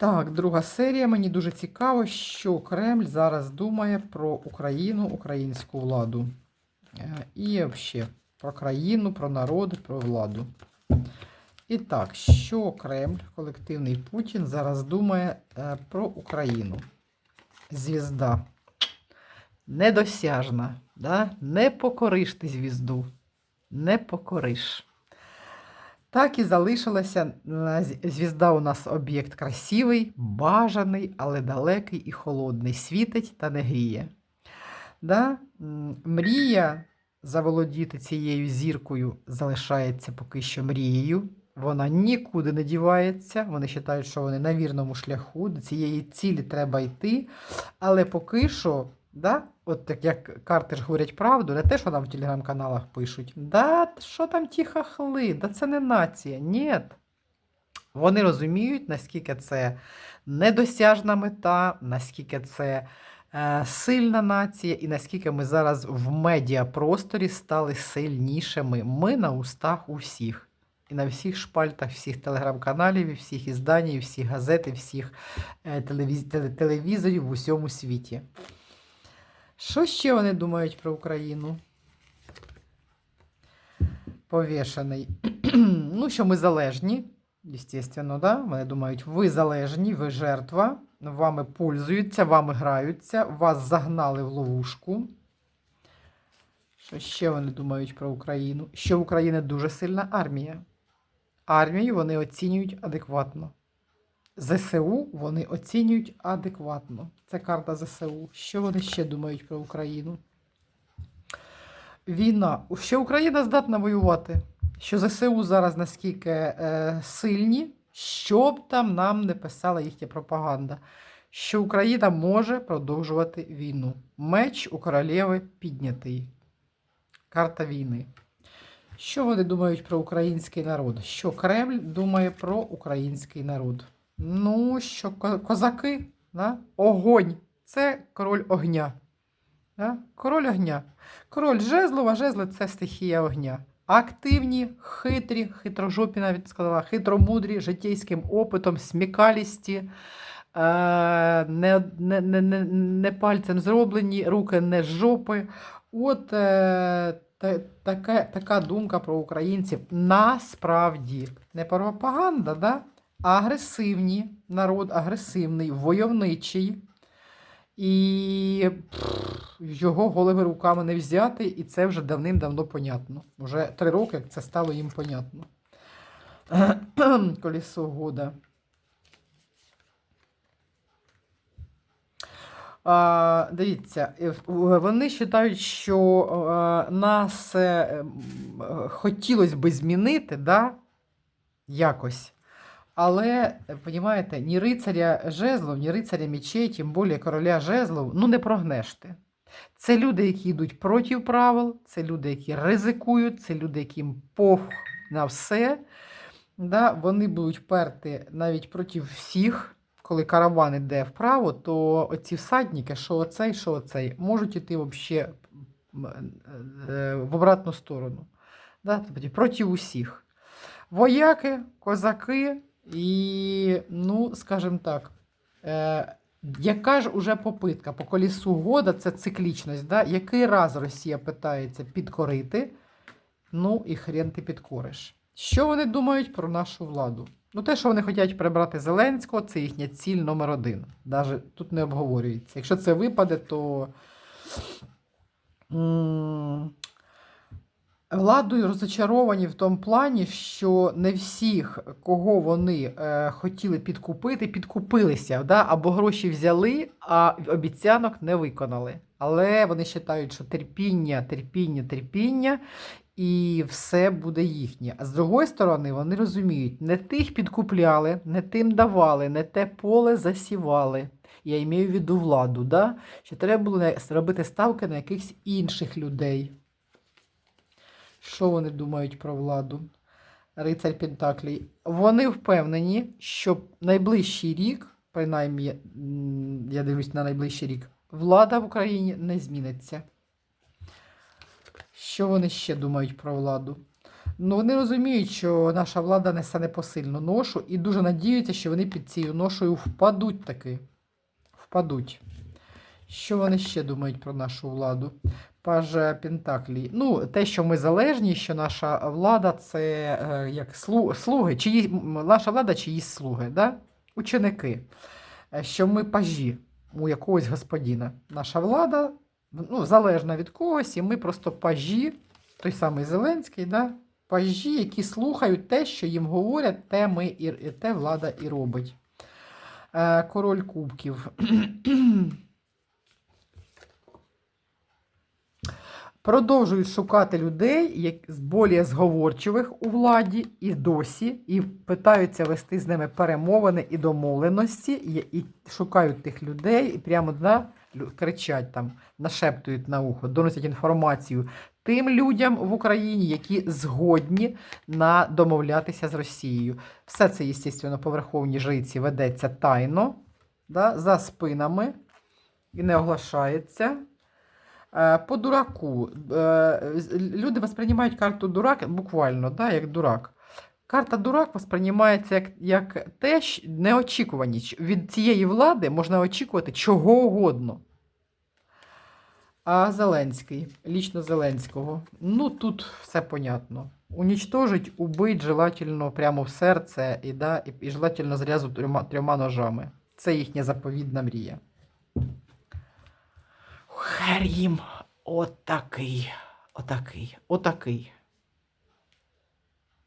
Так, друга серія. Мені дуже цікаво, що Кремль зараз думає про Україну, українську владу. Е, І взагалі про країну, про народ, про владу. І так, що Кремль, колективний Путін, зараз думає е, про Україну? Звізда. Недосяжна. Да? Не покориш ти звізду. Не покориш. Так і залишилася е, звізда у нас об'єкт красивий, бажаний, але далекий і холодний. Світить та не гріє. Да? Мрія заволодіти цією зіркою залишається поки що мрією. Вона нікуди не дівається. Вони вважають, що вони на вірному шляху. До цієї цілі треба йти. Але поки що, да, от так як карти ж говорять правду, не те, що нам в телеграм-каналах пишуть. Да, що там ті хахли? Да це не нація. Ні. Вони розуміють, наскільки це недосяжна мета, наскільки це е, сильна нація, і наскільки ми зараз в медіапросторі стали сильнішими. Ми на устах у всіх. І на всіх шпальтах, всіх телеграм-каналів, і всіх ізданій, всіх газет, всіх е, телевіз... телевізорів в усьому світі. Що ще вони думають про Україну? Повішений. ну, що ми залежні, звісно, да? Вони думають, ви залежні, ви жертва, вами пользуються, вами граються, вас загнали в ловушку. Що ще вони думають про Україну? Що в Україні дуже сильна армія. Армію вони оцінюють адекватно. ЗСУ вони оцінюють адекватно. Це карта ЗСУ. Що вони ще думають про Україну? Війна. Що Україна здатна воювати? Що ЗСУ зараз наскільки е, сильні, що б там нам не писала їхня пропаганда, що Україна може продовжувати війну. Меч у королеви піднятий. Карта війни. Що вони думають про український народ? Що Кремль думає про український народ? Ну, що козаки, да? огонь. Це король огня. Да? Король огня. Король жезлов, а жезли це стихія огня. Активні, хитрі, хитрожопі навіть сказала, хитромудрі, життєйським опитом, смікалісті, е, не, не, не, не, не пальцем зроблені, руки не з жопи. От е, та, така, така думка про українців насправді не пропаганда, да? А агресивні, народ агресивний, войовничий. І його голими руками не взяти, і це вже давним-давно понятно. Уже три роки, це стало їм понятно. Колесо года. А, дивіться, е, вони вважають, що е, нас м, е, хотілося би змінити, да? якось. Але, розумієте, ні рицаря жезлов, ні рицаря мечей, тим більше короля жезлов, ну не прогнеш ти. Це люди, які йдуть проти правил, це люди, які ризикують, це люди, яким пох на все. Да? Вони будуть перти навіть проти всіх. Коли караван іде вправо, то оці всадники, що оцей, що оцей, можуть іти м, е, в обратну сторону. Да? Тобто проти усіх. Вояки, козаки і, ну, скажімо так, е, яка ж уже попитка по колісу года це циклічність. Да? Який раз Росія питається підкорити, ну і хрен ти підкориш. Що вони думають про нашу владу? Ну, те, що вони хочуть прибрати Зеленського, це їхня ціль номер один. Навіть тут не обговорюється. Якщо це випаде, то владою розочаровані в тому плані, що не всіх, кого вони е, хотіли підкупити, підкупилися, да? або гроші взяли, а обіцянок не виконали. Але вони вважають, що терпіння, терпіння, терпіння, і все буде їхнє. А з другої сторони, вони розуміють, не тих підкупляли, не тим давали, не те поле засівали. Я маю в виду владу, да? що треба було робити ставки на якихось інших людей. Що вони думають про владу? Рицарь Пентаклій. Вони впевнені, що найближчий рік, принаймні, я дивлюсь на найближчий рік, влада в Україні не зміниться. Що вони ще думають про владу? Ну, вони розуміють, що наша влада несе непосильну ношу і дуже надіються, що вони під цією ношою впадуть таки. Впадуть. Що вони ще думають про нашу владу? Паж Пентаклі. Ну, те, що ми залежні, що наша влада це е, як слу- слуги, чиї, наша влада чиїсь слуги, да? ученики. Е, Що ми пажі у якогось господіна. Наша влада ну, залежна від когось, і ми просто пажі, той самий Зеленський, да? пажі, які слухають те, що їм говорять, те, ми і, те влада і робить. Е, Король кубків. Продовжують шукати людей, з більш зговорчивих у владі і досі, і питаються вести з ними перемовини і домовленості, і, і шукають тих людей, і прямо да, кричать там, нашептують на ухо, доносять інформацію тим людям в Україні, які згодні на домовлятися з Росією. Все це, звісно, по верховній жриці ведеться тайно, да, за спинами і не оглашається. Е, По дураку. Е, Люди восприймають карту дурак буквально, да, як дурак. Карта дурак восприймається як, як те, неочікуваність. Від цієї влади можна очікувати чого угодно. А Зеленський, лічно Зеленського. Ну, тут все понятно. Унічтожить, убить желательно прямо в серце і, да, і, і желательно зрязу трьома, трьома ножами. Це їхня заповідна мрія. Хер отакий, отакий, отакий.